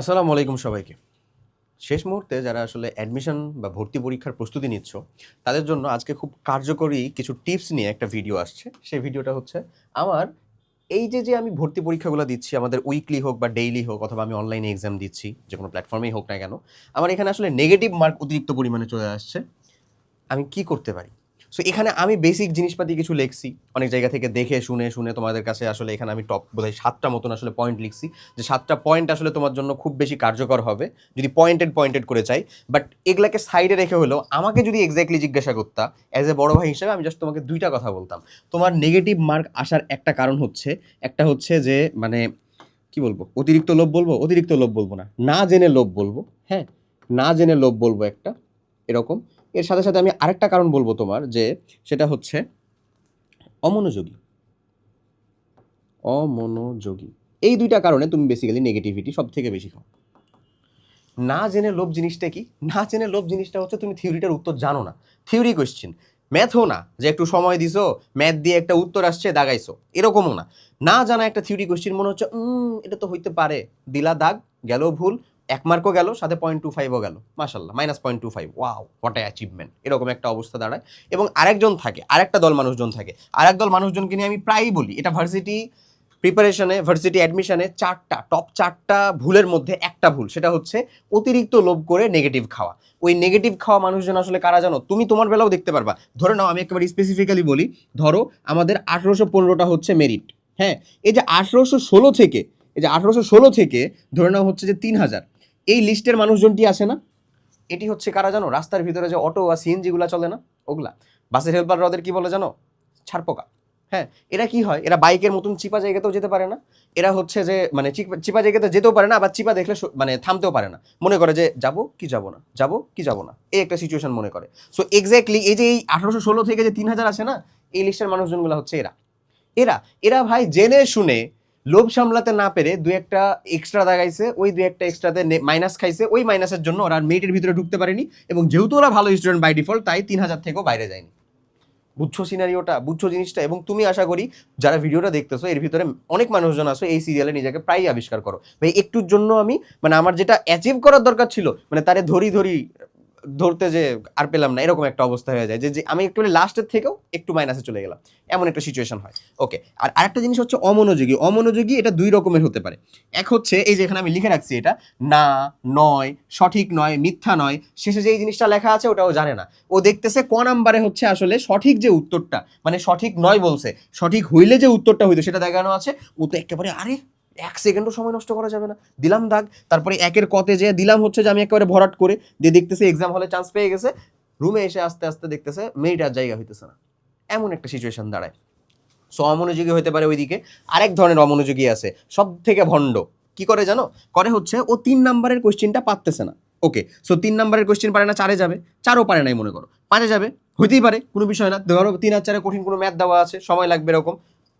আসসালামু আলাইকুম সবাইকে। শেষ মুহূর্তে যারা আসলে অ্যাডমিশন বা ভর্তি পরীক্ষার প্রস্তুতি নিচ্ছ, তাদের জন্য আজকে খুব কার্যকরী কিছু টিপস নিয়ে একটা ভিডিও আসছে। সেই ভিডিওটা হচ্ছে আমার এই যে যে আমি ভর্তি পরীক্ষাগুলো দিচ্ছি, আমাদের উইকলি হোক বা ডেইলি হোক অথবা আমি অনলাইনে এক্সাম দিচ্ছি, যে কোনো প্ল্যাটফর্মেই হোক না কেন, আমার এখানে আসলে নেগেটিভ মার্ক অতিরিক্ত পরিমাণে চলে আসছে। আমি কি করতে পারি? সো এখানে আমি বেসিক জিনিসপাতি কিছু লিখছি। অনেক জায়গা থেকে দেখে শুনে শুনে তোমাদের কাছে আসলে এখানে আমি টপ বোধহয় সাতটা মতন আসলে পয়েন্ট লিখছি। যে সাতটা পয়েন্ট আসলে তোমার জন্য খুব বেশি কার্যকর হবে, যদি পয়েন্টেড পয়েন্টেড করে চাই। বাট এগুলাকে সাইডে রেখে হলেও আমাকে যদি এক্স্যাক্টলি জিজ্ঞাসা করতা অ্যাজ এ বড় ভাই হিসেবে আমি জাস্ট তোমাকে দুইটা কথা বলতাম। তোমার নেগেটিভ মার্ক আসার একটা কারণ হচ্ছে, একটা হচ্ছে যে মানে কি বলব? অতিরিক্ত লোভ বলব? অতিরিক্ত লোভ বলব না। না জেনে লোভ বলব হ্যাঁ? না জেনে লোভ বলব একটা, এরকম। এর সাথে সাথে আমি আরেকটা কারণ বলব তোমার, যে সেটা হচ্ছে অমনোযোগী। অমনোযোগী। এই দুইটা কারণে তুমি বেসিক্যালি নেগেটিভিটি সব থেকে বেশি খাও। না জেনে লোভ জিনিসটা কি? না জেনে লোভ জিনিসটা হচ্ছে তুমি থিওরিটার উত্তর জানো না। থিওরি কোয়েশ্চেন ম্যাথও না, যে একটু সময় দিছো ম্যাথ দিয়ে একটা উত্তর আসছে, দাগাইছো। এরকমও না। না জানা একটা থিওরি কোয়েশ্চেন মনে হচ্ছে এটা তো হইতে পারে। দিলা দাগ, গেল ভুল এক মার্কও গেল, সাথে পয়েন্ট টু ফাইভও গেল। মাসাল্লাহ minus point two five wow what achievement এরকম একটা অবস্থা দাঁড়ায়। এবং আরেকজন থাকে, আরেকটা দল মানুষজন থাকে। আরেক দল মানুষজনকে নিয়ে আমি প্রায়ই বলি, এটা ভার্সিটি প্রিপারেশনে ভার্সিটি অ্যাডমিশনে চারটা টপ চারটা ভুলের মধ্যে একটা ভুল। সেটা হচ্ছে অতিরিক্ত লোভ করে নেগেটিভ খাওয়া। ওই নেগেটিভ খাওয়া মানুষজন আসলে কারা জানো? তুমি তোমার বেলাও দেখতে পারবা। ধরে নাও, আমি একেবারে স্পেসিফিক্যালি বলি, ধরো আমাদের আঠেরোশো পনেরোটা হচ্ছে মেরিট হ্যাঁ এই যে আঠেরোশো ষোলো থেকে, এই যে আঠেরোশো ষোলো থেকে ধরে নাও হচ্ছে যে তিন হাজার। এই লিস্টের মানুষজনটি আসে না। এটি হচ্ছে কারা জানো? রাস্তার ভিতরে যে অটো বা সিএনজিগুলো চলে না? ওগুলা। বাসের হেল্পার ওদের কি বলে জানো? ছাড়পোকা। হ্যাঁ এরা কি হয়? এরা বাইকের মতন চিপা জায়গাতেও যেতে পারে না। এরা হচ্ছে যে মানে চিপা- চিপা জায়গাতে যেতেও পারে না, আবার চিপা দেখলে মানে থামতেও পারে না। মনে করে যে, যাব কি যাব না? যাব কি যাব না? এই একটা সিচুয়েশন মনে করে। সো এক্স্যাক্টলি এই যে এই আঠারোশো ষোলো থেকে যে তিন হাজার আসে না, এই লিস্টের মানুষজনগুলো হচ্ছে এরা। এরা এরা ভাই জেনে শুনে লোভ সামলাতে না পেরে দুই একটা এক্সট্রা দাগাইছে, ওই দুই একটা এক্সট্রাতে মাইনাস খাইছে, ওই মাইনাসের জন্য ওরা মেরিটের ভিতরে ঢুকতে পারেনি এবং যেহেতু ওরা ভালো স্টুডেন্ট বাই ডিফল্ট তাই তিন হাজার থেকেও বাইরে যায়নি। বুঝছ সিনারিওটা বুঝছ জিনিসটা এবং তুমি আশা করি যারা ভিডিওটা দেখতেছো, এর ভিতরে অনেক মানুষজন আসো এই সিরিয়ালে নিজেকে প্রায়ই আবিষ্কার করো। ভাই, একটুর জন্য আমি মানে আমার যেটা অ্যাচিভ করার দরকার ছিল মানে তারে ধরি ধরি ধরতে যে আর পেলাম না, এরকম একটা অবস্থা হয়ে যায় যে আমি একটু লাস্টের থেকেও একটু মাইনাসে চলে গেলাম। এমন একটা সিচুয়েশন হয়। ওকে আর আরেকটা জিনিস হচ্ছে অমনোযোগী। অমনোযোগী এটা দুই রকমের হতে পারে। এক হচ্ছে এই যে এখানে আমি লিখে রাখছি এটা, না, নয়, সঠিক নয়, মিথ্যা নয়, শেষে যে এই জিনিসটা লেখা আছে ওটাও জানে না। ও দেখতেছে ক নাম্বারে হচ্ছে আসলে সঠিক যে উত্তরটা মানে সঠিক নয় বলছে, সঠিক হইলে যে উত্তরটা হইতো সেটা দেখানো আছে, ও তো একেবারে, আরে এক সেকেন্ডও সময় নষ্ট করা যাবে না। দিলাম দাগ, তারপরে একের কতে যে দিলাম হচ্ছে যে আমি একেবারে ভরাট করে দিয়ে দেখতেছে এক্সাম হলে চান্স পেয়ে গেছে। রুমে এসে আস্তে আস্তে দেখতেছে মেয়েটার জায়গা হইতেছে না। এমন একটা সিচুয়েশন দাঁড়ায়। সো অমনোযোগী হতে পারে ওইদিকে। আরেক ধরনের অমনোযোগী আছে সব থেকে ভণ্ড। কি করে জানো? করে হচ্ছে ও তিন নাম্বারের কোশ্চেনটা পারতেছে না। ওকে সো তিন নাম্বারের কোশ্চেন পারে না, চারে যাবে। চারও পারে নাই মনে করো। পাঁচে যাবে, হইতেই পারে, কোনো বিষয় না। ধরো তিন আর চারে কঠিন কোনো ম্যাথ দেওয়া আছে, সময় লাগবে এরকম।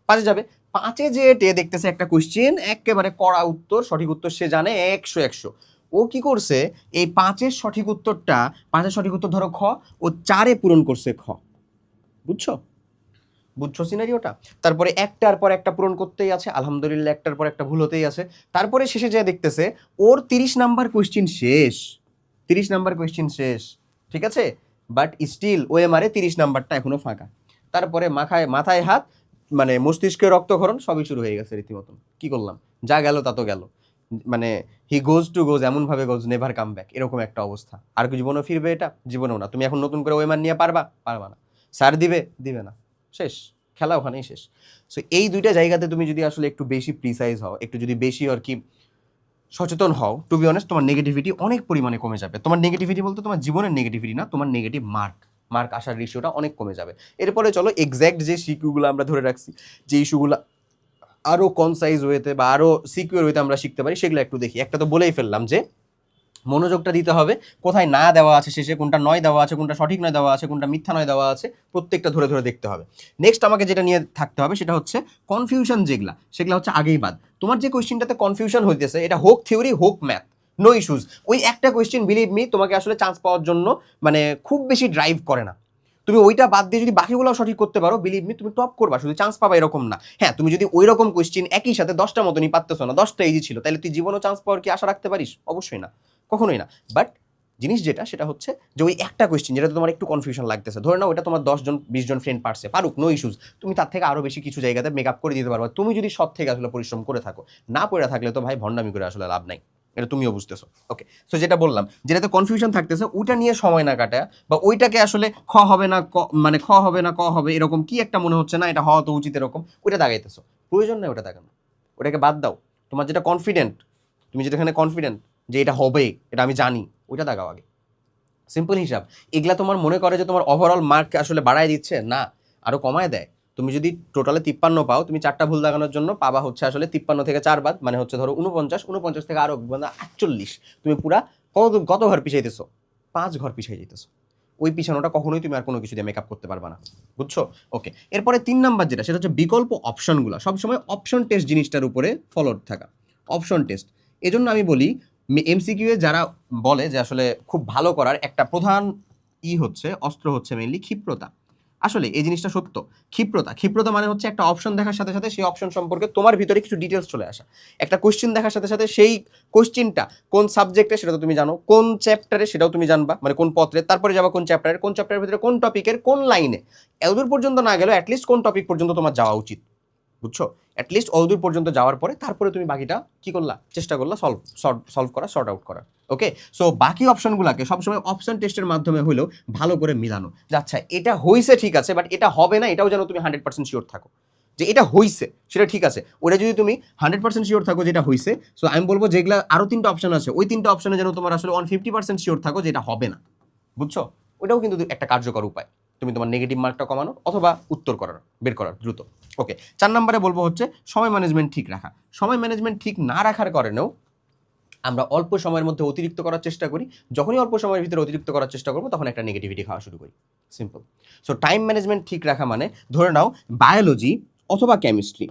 পাঁচে যাবে পাঁচে যে টে দেখতেছে একটা কোশ্চেন একেবারে কড়া উত্তর, সঠিক উত্তর সে জানে একশো একশো। ও কি করছে? এই পাঁচের সঠিক উত্তরটা, পাঁচের সঠিক উত্তর ধরো খ, ও চারে পূরণ করছে খ। বুঝছ? বুঝছ সিনারিওটা তারপরে একটার পর একটা পূরণ করতেই আছে, আলহামদুলিল্লাহ একটার পর একটা ভুল হতেই আছে। তারপরে শেষে যা দেখতেছে, ওর তিরিশ নাম্বার কোয়েশ্চেন শেষ। তিরিশ নাম্বার কোয়েশ্চেন শেষ। ঠিক আছে? বাট স্টিল ও এমআরে তিরিশ নাম্বারটা এখনও ফাঁকা। তারপরে মাথায় মাথায় হাত মানে মস্তিষ্কে রক্তক্ষরণ সবই শুরু হয়ে গেছে রীতিমতন কি করলাম? যা গেল তা তো গেল। মানে হি গোজ টু গোজ এমনভাবে গোজ নেভার কাম ব্যাক, এরকম একটা অবস্থা। আর কি জীবনেও ফিরবে এটা? জীবনেও না। তুমি এখন নতুন করে ওয়েমার নিয়ে পারবা? পারবা না। স্যার দিবে? দিবে না। শেষ। খেলা ওখানেই শেষ। সো এই দুইটা জায়গাতে তুমি যদি আসলে একটু বেশি প্রিসাইজ হও, একটু যদি বেশি আর কি সচেতন হও টু বি অনেস্ট তোমার নেগেটিভিটি অনেক পরিমাণে কমে যাবে। তোমার নেগেটিভিটি বলতে তোমার জীবনের নেগেটিভিটি না, তোমার নেগেটিভ মার্ক মার্ক আসার রেশিওটা অনেক কমে যাবে। এরপরে চলো এক্স্যাক্ট যে সিকিউগুলো আমরা ধরে রাখছি, যে ইস্যুগুলো আরও কনসাইজ ওয়েতে বা আরও সিকিউর ওয়েতে আমরা শিখতে পারি, সেগুলো একটু দেখি। একটা তো বলেই ফেললাম যে মনোযোগটা দিতে হবে, কোথায় না দেওয়া আছে শেষে, কোনটা নয় দেওয়া আছে, কোনটা সঠিক নয় দেওয়া আছে, কোনটা মিথ্যা নয় দেওয়া আছে, প্রত্যেকটা ধরে ধরে দেখতে হবে। নেক্সট আমাকে যেটা নিয়ে থাকতে হবে সেটা হচ্ছে কনফিউশন যেগুলা, সেগুলো হচ্ছে আগেই বাদ। তোমার যে কোয়েশ্চেনটাতে কনফিউশন হইতেছে, এটা হোক থিওরি হোক ম্যাথ নো ইস্যুজ ওই একটা কোয়েশ্চেন বিলিভ মি তোমাকে আসলে চান্স পাওয়ার জন্য মানে খুব বেশি ড্রাইভ করে না। তুমি ওইটা বাদ দিয়ে যদি বাকিগুলো সঠিক করতে পারো বিলিভ মি তুমি টপ করবা, শুধু চান্স পাবা এরকম না। হ্যাঁ তুমি যদি ওই রকম কোয়েশ্চেন একই সাথে দশটা মতনই পারতেছো না, দশটা ইজি ছিল, তাহলে তুই জীবনও চান্স পাওয়ার কি আশা রাখতে পারিস? অবশ্যই না। কখনোই না। বাট জিনিস যেটা, সেটা হচ্ছে যে ওই একটা কোয়েশ্চেন যেটা তোমার একটু কনফিউশন লাগতেছে। ধরে নাও ওটা তোমার দশজন বিশ জন ফ্রেন্ড পারছে, পারুক নো ইস্যুজ তুমি তার থেকে আরও বেশি কিছু জায়গাতে মেকআপ করে দিতে পারবা তুমি যদি সব থেকে আসলে পরিশ্রম করে থাকো, না পড়ে থাকলে তো ভাই ভণ্ডামি করে আসলে লাভ নাই। এটা তুমিও বুঝতেছো। ওকে সো যেটা বললাম, যেটাতে কনফিউশন থাকতেছে, ওইটা নিয়ে সময় না কাটা বা ওইটাকে আসলে খ হবে না, ক মানে খ হবে না, ক হবে, এরকম কি একটা মনে হচ্ছে না, এটা হওয়া তো উচিত এরকম, ওইটা দাগাইতেছো। প্রয়োজন নেই ওটা দাগানো। ওটাকে বাদ দাও। তোমার যেটা কনফিডেন্ট তুমি যেটা এখানে কনফিডেন্ট যে এটা হবে, এটা আমি জানি, ওইটা দাগাও আগে। সিম্পল হিসাব। এগুলা তোমার মনে করে যে তোমার ওভারঅল মার্ক আসলে বাড়ায় দিচ্ছে? না। আরও কমায় দেয়। তুমি যদি টোটালে তিপ্পান্ন পাও, তুমি চারটা ভুল দাগানোর জন্য পাবা হচ্ছে আসলে তিপ্পান্ন থেকে চার বাদ মানে হচ্ছে ধরো উনপঞ্চাশ উনপঞ্চাশ থেকে আরও মানে আটচল্লিশ। তুমি পুরা কত কত ঘর পিছাইতেছো পাঁচ ঘর পিছাই যেতেছো ওই পিছানোটা কখনোই তুমি আর কোনো কিছু দিয়ে মেকআপ করতে পারবে না। বুঝছ? ওকে এরপরে তিন নাম্বার যেটা, সেটা হচ্ছে বিকল্প অপশনগুলো সবসময় অপশন টেস্ট জিনিসটার উপরে ফলোড থাকা। অপশন টেস্ট এজন্য আমি বলি এমসিকিউ এ যারা বলে যে আসলে খুব ভালো করার একটা প্রধান ই হচ্ছে, অস্ত্র হচ্ছে মেইনলি ক্ষিপ্রতা। আসলে এই জিনিসটা সত্য। ক্ষিপ্রতা। ক্ষিপ্রতা মানে হচ্ছে একটা অপশন দেখার সাথে সাথে সেই অপশন সম্পর্কে তোমার ভিতরে কিছু ডিটেলস চলে আসা। একটা কোশ্চেন দেখার সাথে সাথে সেই কোশ্চেনটা কোন সাবজেক্টে সেটা তো তুমি জানো, কোন চ্যাপ্টারে সেটাও তুমি জানবা মানে কোন পত্রে, তারপরে যাবা কোন চ্যাপ্টারে কোন চ্যাপ্টারের ভিতরে কোন টপিকের কোন লাইনে এতদূর পর্যন্ত না গেলেও অ্যাটলিস্ট কোন টপিক পর্যন্ত তোমার যাওয়া উচিত। বুঝছ? অ্যাটলিস্ট অতদূর পর্যন্ত যাওয়ার পরে তারপরে তুমি বাকিটা কি করলা? চেষ্টা করলা সলভ সলভ করা শর্ট আউট করা। ওকে সো বাকি অপশনগুলোকে সবসময় অপশন টেস্টের মাধ্যমে হলেও ভালো করে মিলানো। আচ্ছা এটা হয়েছে ঠিক আছে বাট এটা হবে না, এটাও যেন তুমি হান্ড্রেড পার্সেন্ট শিওর থাকো। যে এটা হইছে, সেটা ঠিক আছে। ওটা যদি তুমি হান্ড্রেড পার্সেন্ট শিওর থাকো যেটা হয়েছে সো আমি বলব যেগুলো আরও তিনটা অপশন আছে, ওই তিনটা অপশনে যেন তোমার আসলে ওয়ান ফিফটি পার্সেন্ট শিওর থাকো যে এটা হবে না। বুঝছ? ওটাও কিন্তু একটা কার্যকর উপায়। তুমি তোমার নেগেটিভ মার্কটা কমানো অথবা উত্তর করার বের করার, দ্রুত। ওকে চার নম্বরে বলব হচ্ছে, সময় ম্যানেজমেন্ট ঠিক রাখা। সময় ম্যানেজমেন্ট ঠিক না রাখার কারণেও আমরা অল্প সময়ের মধ্যে অতিরিক্ত করার চেষ্টা করি। যখনই অল্প সময়ের ভিতরে অতিরিক্ত করার চেষ্টা করব, তখন একটা নেগেটিভিটি খাওয়া শুরু করি। সিম্পল সো টাইম ম্যানেজমেন্ট ঠিক রাখা মানে ধরে নাও বায়োলজি অথবা কেমিস্ট্রি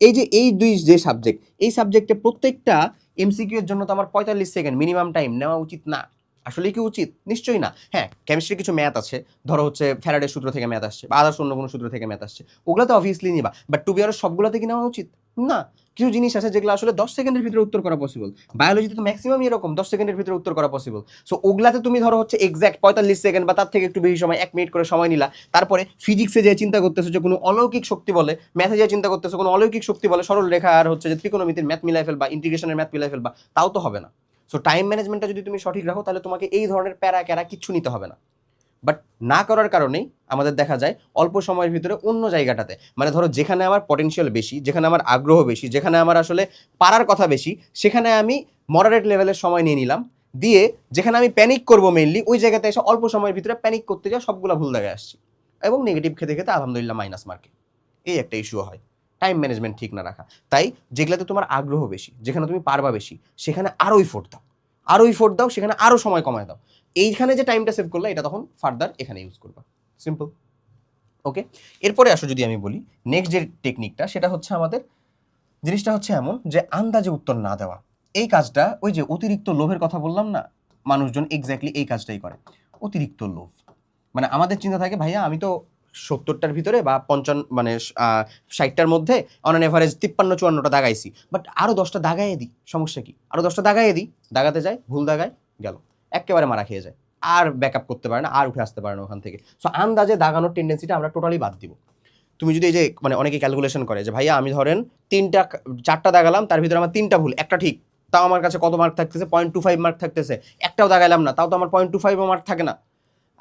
এই যে, এই দুই যে সাবজেক্ট এই সাবজেক্টে প্রত্যেকটা এমসিকিউ এর জন্য তো আমার পঁয়তাল্লিশ সেকেন্ড মিনিমাম টাইম নেওয়া উচিত না। আসলে কি উচিত? নিশ্চয়ই না। হ্যাঁ কেমিস্ট্রি কিছু ম্যাথ আছে। ধরো হচ্ছে ফ্যারাডের সূত্র থেকে ম্যাথ আসছে বা আদার্স অন্য কোনো সূত্র থেকে ম্যাথ আসছে। ওগুলো তো অবভিয়াসলি নিবা। বাট টু বি আর সবগুলোতে কি নেওয়া উচিত? না। কিছু জিনিস আছে যেগুলো আসলে দশ সেকেন্ডের ভিতরে উত্তর করা পসিবল বায়োলজিতে তো ম্যাক্সিমাম এরকম, দশ সেকেন্ডের ভিতরে উত্তর করা পসিবল সো ওগুলাতে তুমি ধরো হচ্ছে এক্স্যাক্ট পঁয়তাল্লিশ সেকেন্ড বা তার থেকে একটু বেশি সময়, এক মিনিট করে সময় নিলা। তারপরে ফিজিক্সে যে চিন্তা করতেছো যে কোনো অলৌকিক শক্তি বলে ম্যাথে যে চিন্তা করতেছো কোনো অলৌকিক শক্তি বলে সরল রেখা আর হচ্ছে যে ত্রিকোণমিতির ম্যাথ মিলাই ফেলবা ইন্টিগ্রেশনের ম্যাথ মিলাই ফেলবা, তাও তো হবে না। সো টাইম ম্যানেজমেন্টটা যদি তুমি সঠিক রাখো, তাহলে তোমাকে এই ধরনের প্যারা ক্যারা কিচ্ছু নিতে হবে না। বাট না করার কারণেই আমাদের দেখা যায় অল্প সময়ের ভিতরে অন্য জায়গাটাতে মানে ধরো যেখানে আমার পটেনশিয়াল বেশি, যেখানে আমার আগ্রহ বেশি, যেখানে আমার আসলে পারার কথা বেশি, সেখানে আমি মডারেট লেভেলের সময় নিয়ে নিলাম, দিয়ে যেখানে আমি প্যানিক করব মেইনলি ওই জায়গাতে এসে অল্প সময়ের ভিতরে প্যানিক করতে যা সবগুলো ভুল জায়গায় আসছি। এবং নেগেটিভ খেতে খেতে আলহামদুলিল্লাহ মাইনাস মার্কে এই একটা ইস্যু হয়। টাইম ম্যানেজমেন্ট ঠিক না রাখা। তাই যেগুলোতে তোমার আগ্রহ বেশি, যেখানে তুমি পারবা বেশি, সেখানে আরও ইফোর্ট দাও। আরও ইফোর্ট দাও, সেখানে আরও সময় কমায় দাও। এইখানে যে টাইমটা সেভ করলে, এটা তখন ফার্দার এখানে ইউজ করবা। সিম্পল ওকে এরপরে আসো যদি আমি বলি নেক্সট যে টেকনিকটা সেটা হচ্ছে আমাদের, জিনিসটা হচ্ছে এমন যে আন্দাজে উত্তর না দেওয়া। এই কাজটা, ওই যে অতিরিক্ত লোভের কথা বললাম না, মানুষজন এক্স্যাক্টলি এই কাজটাই করে। অতিরিক্ত লোভ। মানে আমাদের চিন্তা থাকে, ভাইয়া, আমি তো সত্তরটার ভিতরে বা পঞ্চান্ন মানে ষাটটার মধ্যে অন অ্যান এভারেজ তিপ্পান্ন চুয়ান্নটা দাগাইছি বাট আরও দশটা দাগাইয়ে দিই সমস্যা কি? আরও দশটা দাগাইয়ে দিই দাগাতে যায়, ভুল দাগায়, গেল। একেবারে মারা খেয়ে যায়। আর ব্যাক আপ করতে পারে না, আর উঠে আসতে পারে না ওখান থেকে। সো আন্দাজে দাগানোর টেন্ডেন্সিটা আমরা টোটালি বাদ দিব। তুমি যদি এই যে মানে অনেকে ক্যালকুলেশন করে যে, ভাইয়া, আমি ধরেন তিনটা চারটা দাগালাম, তার ভিতরে আমার তিনটা ভুল, একটা ঠিক। তাও আমার কাছে কত মার্ক থাকতেছে? পয়েন্ট টু ফাইভ মার্ক থাকতেছে। একটাও দাগাইলাম না, তাও তো আমার পয়েন্ট টু ফাইভ মার্ক থাকে না।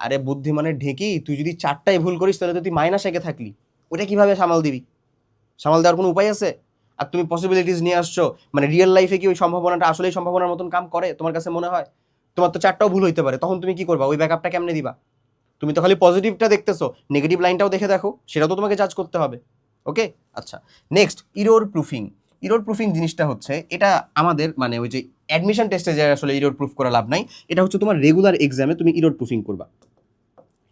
আরে বুদ্ধিমানের ঢেকি, তুই যদি চারটাই ভুল করিস তাহলে তো তুই মাইনাস একে থাকলি। ওটা কীভাবে সামাল দিবি? সামাল দেওয়ার কোনো উপায় আছে? আর তুমি পসিবিলিটিস নিয়ে আসছো মানে রিয়েল লাইফে কি ওই সম্ভাবনাটা আসলেই সম্ভাবনার মতন কাম করে, তোমার কাছে মনে হয়? তোমার তো চারটাও ভুল হইতে পারে, তখন তুমি কি করবা? ওই ব্যাকআপটা কেমনে দিবা? তুমি তো খালি পজিটিভটা দেখতেছো নেগেটিভ লাইনটাও দেখে দেখো, সেটাও তো তোমাকে জাজ করতে হবে। ওকে আচ্ছা next error proofing error proofing জিনিসটা হচ্ছে, এটা আমাদের মানে ওই যে অ্যাডমিশন টেস্টে যে আসলে ইরোড প্রুফ করা লাভ নাই, এটা হচ্ছে তোমার রেগুলার এক্সামে তুমি ইরোর প্রুফিং করবা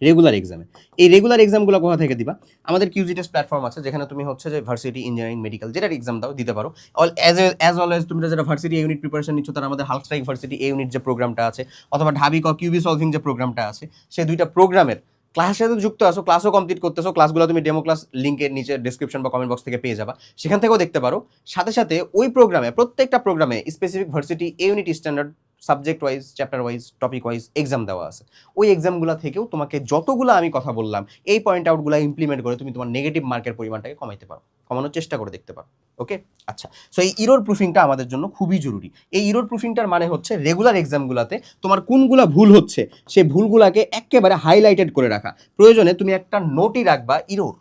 রেগুলার এক্সামে এই রেগুলার এক্সামগুলো কোথা থেকে দিবা? আমাদের কিউজি টেস্ট প্ল্যাটফর্ম আছে, যেখানে তুমি হচ্ছে যে ভার্সিটি ইঞ্জিনিয়ারিং মেডিকেল যেটার এক্সাম দাও, দিতে পারো। অল অ্যাজ অ্যাজ অলওয়েজ তুমি যারা ভার্সিটি ইউনিট প্রিপারেশন নিচ্ছ, তারা আমাদের হালস্ট্রাইক ভার্সিটি এ ইউনিট যে প্রোগ্রামটা আছে, অথবা ঢাবি ক কিউবি সলভিং যে প্রোগ্রামটা আছে সেই দুইটা প্রোগ্রামের ক্লাসের সাথে যুক্ত আছো ক্লাসও কমপ্লিট করতেছো ক্লাসগুলো তুমি ডেমো ক্লাস লিঙ্কের নিচে ডিসক্রিপশন বা কমেন্ট বক্স থেকে পেয়ে যাবা। সেখান থেকেও দেখতে পারো। সাথে সাথে ওই প্রোগ্রামে প্রত্যেকটা প্রোগ্রামে specific varsity unit standard subject wise chapter wise topic wise exam দেওয়া আছে। ওই এক্সামগুলো থেকেও তোমাকে যতগুলো আমি কথা বললাম, এই পয়েন্ট আউটগুলো ইমপ্লিমেন্ট করে তুমি তোমার নেগেটিভ মার্কের পরিমাণটাকে কমাইতে পারো। কমানোর চেষ্টা করে দেখতে পারো ওকে আচ্ছা সো এই ইরোর প্রুফিংটা আমাদের জন্য খুবই জরুরি। এই ইরোর প্রুফিংটার মানে হচ্ছে রেগুলার এক্সামগুলোতে তোমার কোনগুলা ভুল হচ্ছে, সেই ভুলগুলাকে একেবারে হাইলাইটেড করে রাখা। প্রয়োজনে তুমি একটা নোটই রাখবা ইরোর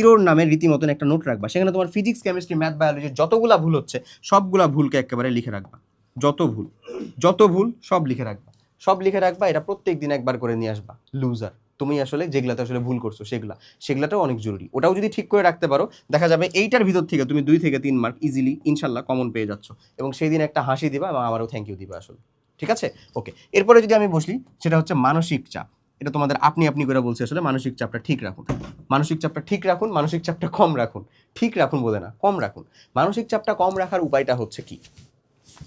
ইরোর নামে রীতিমতন একটা নোট রাখবা। সেখানে তোমার ফিজিক্স কেমিস্ট্রি ম্যাথ বায়োলজি যতগুলা ভুল হচ্ছে, সবগুলা ভুলকে একেবারে লিখে রাখবা। যত ভুল যত ভুল সব লিখে রাখবা। সব লিখে রাখবা, এটা প্রত্যেক দিন একবার করে নিয়ে আসবা লুজার তুমি আসলে যেগুলাতে আসলে ভুল করছ, সেগুলা। সেগুলাটাও অনেক জরুরি। ওটাও যদি ঠিক করে রাখতে পারো, দেখা যাবে এইটার ভিতর থেকে তুমি দুই থেকে তিন মার্ক ইজিলি ইনশাল্লাহ কমন পেয়ে যাচ্ছ। এবং সেই দিন একটা হাসি দিবা এবং আমারও থ্যাংক ইউ দিবা আসলে। ঠিক আছে? ওকে এরপরে যদি আমি বসলি সেটা হচ্ছে মানসিক চাপ। এটা তোমাদের আপনি আপনি করে বলছি আসলে, মানসিক চাপটা ঠিক রাখুন। মানসিক চাপটা ঠিক রাখুন, মানসিক চাপটা কম রাখুন। ঠিক রাখুন বলে না, কম রাখুন। মানসিক চাপটা কম রাখার উপায়টা হচ্ছে কি?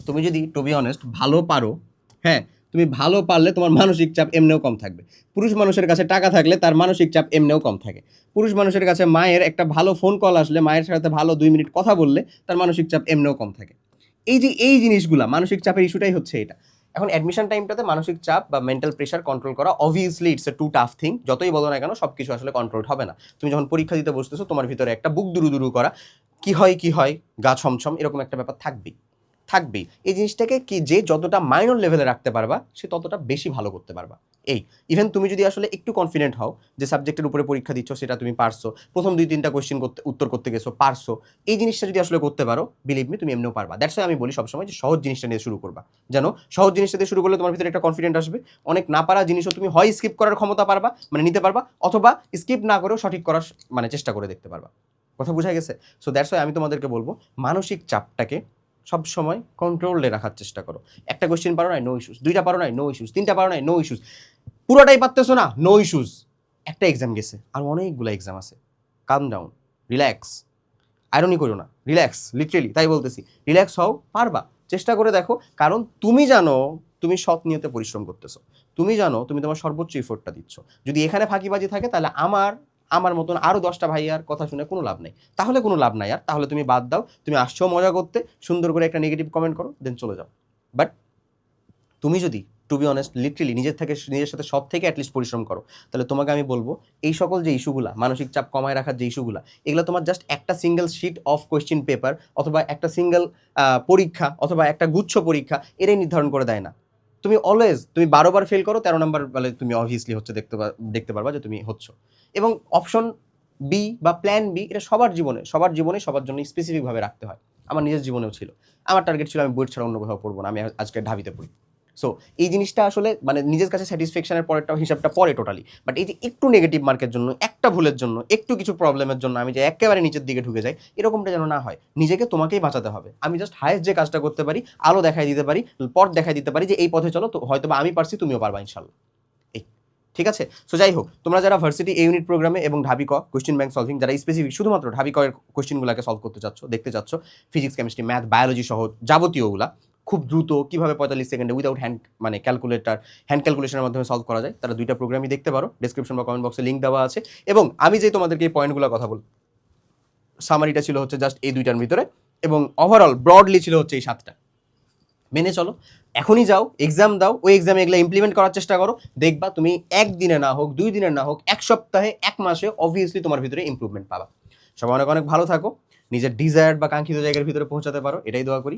তুমি যদি টু বি অনেস্ট ভালো পারো হ্যাঁ তুমি ভালো পারলে তোমার মানসিক চাপ এমনিও কম থাকবে। পুরুষ মানুষের কাছে টাকা থাকলে তার মানসিক চাপ এমনিও কম থাকে। পুরুষ মানুষের কাছে মায়ের একটা ভালো ফোন কল আসলে মায়ের সাথে ভালো দুই মিনিট কথা বললে তার মানসিক চাপ এমনিও কম থাকে। এই যে এই জিনিসগুলা, মানসিক চাপের ইস্যুটাই হচ্ছে এটা। এখন অ্যাডমিশন টাইমটাতে মানসিক চাপ বা মেন্টাল প্রেশার কন্ট্রোল করা obviously it's a too tough thing যতই বলো না কেন সব কিছু আসলে কন্ট্রোল হবে না। তুমি যখন পরীক্ষা দিতে বসতেছো, তোমার ভিতরে একটা বুক দুরু দুরু করা, কি হয় কি হয়, গা ছমছম, এরকম একটা ব্যাপার থাকবেই। থাকবেই। এই জিনিসটাকে কি যে যতটা মাইনর লেভেলে রাখতে পারবা, সে ততটা বেশি ভালো করতে পারবা। এই ইভেন তুমি যদি আসলে একটু কনফিডেন্ট হও যে সাবজেক্টের উপরে পরীক্ষা দিচ্ছ, সেটা তুমি পারছ, প্রথম দুই তিনটা কোয়েশ্চেন করতে, উত্তর করতে গেছো, পারছ, এই জিনিসটা যদি আসলে করতে পারো বিলিভ মি তুমি এমনিও পারবা। দ্যাটস আমি বলি সবসময় যে সহজ জিনিসটা নিয়ে শুরু করবা। যেন সহজ জিনিসটা দিয়ে শুরু করলে তোমার ভিতরে একটা কনফিডেন্ট আসবে। অনেক না পারা জিনিসও তুমি হয় স্কিপ করার ক্ষমতা পারবা মানে নিতে পারবা, অথবা স্কিপ না করেও সঠিক করার মানে চেষ্টা করে দেখতে পারবা। কথা বোঝা গেছে? সো দ্যাটস আমি তোমাদেরকে বলব, মানসিক চাপটাকে সব সময় কন্ট্রোলে রাখার চেষ্টা করো। একটা কোয়েশ্চেন পারো নাই নো ইস্যুস দুইটা পারো নাই নো ইস্যুস তিনটা পারো নাই নো ইস্যুস পুরোটাই পারতেছো না নো ইস্যুস একটা এক্সাম গেছে, আর অনেকগুলো এক্সাম আছে। কাম ডাউন রিল্যাক্স আয়রনি করো না রিল্যাক্স লিটারেলি তাই বলতেছি। রিল্যাক্স হও, পারবা। চেষ্টা করে দেখো, কারণ তুমি জানো, তুমি সৎ নিয়তে পরিশ্রম করতেছো। তুমি জানো, তুমি তোমার সর্বোচ্চ ইফোর্টটা দিচ্ছ। যদি এখানে ফাঁকিবাজি থাকে, তাহলে আমার আমার মতন আরও দশটা ভাইয়ার কথা শুনে কোনো লাভ নেই। তাহলে কোনো লাভ নাই আর। তাহলে তুমি বাদ দাও। তুমি আসছো মজা করতে। সুন্দর করে একটা নেগেটিভ কমেন্ট করো দেন চলে যাও। বাট তুমি যদি টু বি অনেস্ট লিটারেলি নিজের থেকে, নিজের সাথে সব থেকে অ্যাটলিস্ট পরিশ্রম করো, তাহলে তোমাকে আমি বলব, এই সকল যে ইস্যুগুলা মানসিক চাপ কমায় রাখার যে ইস্যুগুলো এগুলো তোমার জাস্ট একটা single sheet of question paper অথবা একটা সিঙ্গেল পরীক্ষা অথবা একটা গুচ্ছ পরীক্ষা এটাই নির্ধারণ করে দেয় না। তুমি অলওয়েজ তুমি বারোবার ফেল করো, তেরো নম্বর বলে তুমি অবভিয়াসলি হচ্ছে দেখতে দেখতে পারবা যে তুমি হচ্ছ। এবং অপশন বি বা প্ল্যান বি এটা সবার জীবনে সবার জীবনে সবার জন্য স্পেসিফিকভাবে রাখতে হয়। আমার নিজের জীবনেও ছিল। আমার টার্গেট ছিল আমি বইয়ের ছাড়া অন্য কোথাও পড়ব না, আমি আজকে ঢাবিতে পড়ি। সো এই জিনিসটা আসলে মানে নিজের কাছে স্যাটিসফ্যাকশনের পরেরটা হিসাবটা পরে টোটালি বাট এই যে একটু নেগেটিভ মার্কের জন্য, একটা ভুলের জন্য, একটু কিছু প্রবলেমের জন্য আমি যে একেবারে নিচের দিকে ঢুকে যাই, এরকমটা যেন না হয়, নিজেকে তোমাকেই বাঁচাতে হবে। আমি জাস্ট হায়েস্ট যে কাজটা করতে পারি, আলো দেখাই দিতে পারি, পথ দেখাই দিতে পারি যে এই পথে চলো, তো হয়তো বা আমি পারছি, তুমিও পারবা ইনশাল্লাহ ঠিক আছে? সো যাই হোক, তোমরা যারা ভার্সিটি এ ইউনিট প্রোগ্রামে এবং ঢাবি ক কোয়েশ্চেন ব্যাংক সলভিং যারা স্পেসিফিক শুধুমাত্র ঢাবি কয়ের কোয়েশ্চেনগুলোকে সলভ করতে চাচ্ছ, দেখতে চাচ্ছ ফিজিক্স কেমিস্ট্রি ম্যাথ বায়োলজি সহ যাবতীয়গুলা খুব দ্রুত কীভাবে পঁয়তাল্লিশ সেকেন্ডে উইদাউট হ্যান্ড মানে ক্যালকুলেটার হ্যান্ড ক্যালকুলেশনের মাধ্যমে সলভ করা যায়, তারা দুইটা প্রোগ্রামই দেখতে পারো ডিসক্রিপশন বা কমেন্ট বক্সে লিঙ্ক দেওয়া আছে। এবং আমি যে তোমাদেরকে এই পয়েন্টগুলোর কথা বল সামারিটা ছিল হচ্ছে জাস্ট এই দুইটার ভিতরে, এবং ওভারঅল ব্রডলি ছিল হচ্ছে এই সাতটা। মেনে চলো, এখনই যাও এক্সাম দাও, ওই এক্সামে এগুলো ইমপ্লিমেন্ট করার চেষ্টা করো, দেখবা তুমি একদিনে না হোক, দুই দিনে না হোক, এক সপ্তাহে, এক মাসে অবভিয়াসলি তোমার ভিতরে ইমপ্রুভমেন্ট পাবা। সবাই অনেক অনেক ভালো থাকো, নিজের ডিজায়ার বা কাঙ্ক্ষিত জায়গার ভিতরে পৌঁছাতে পারো, এটাই দোয়া করি।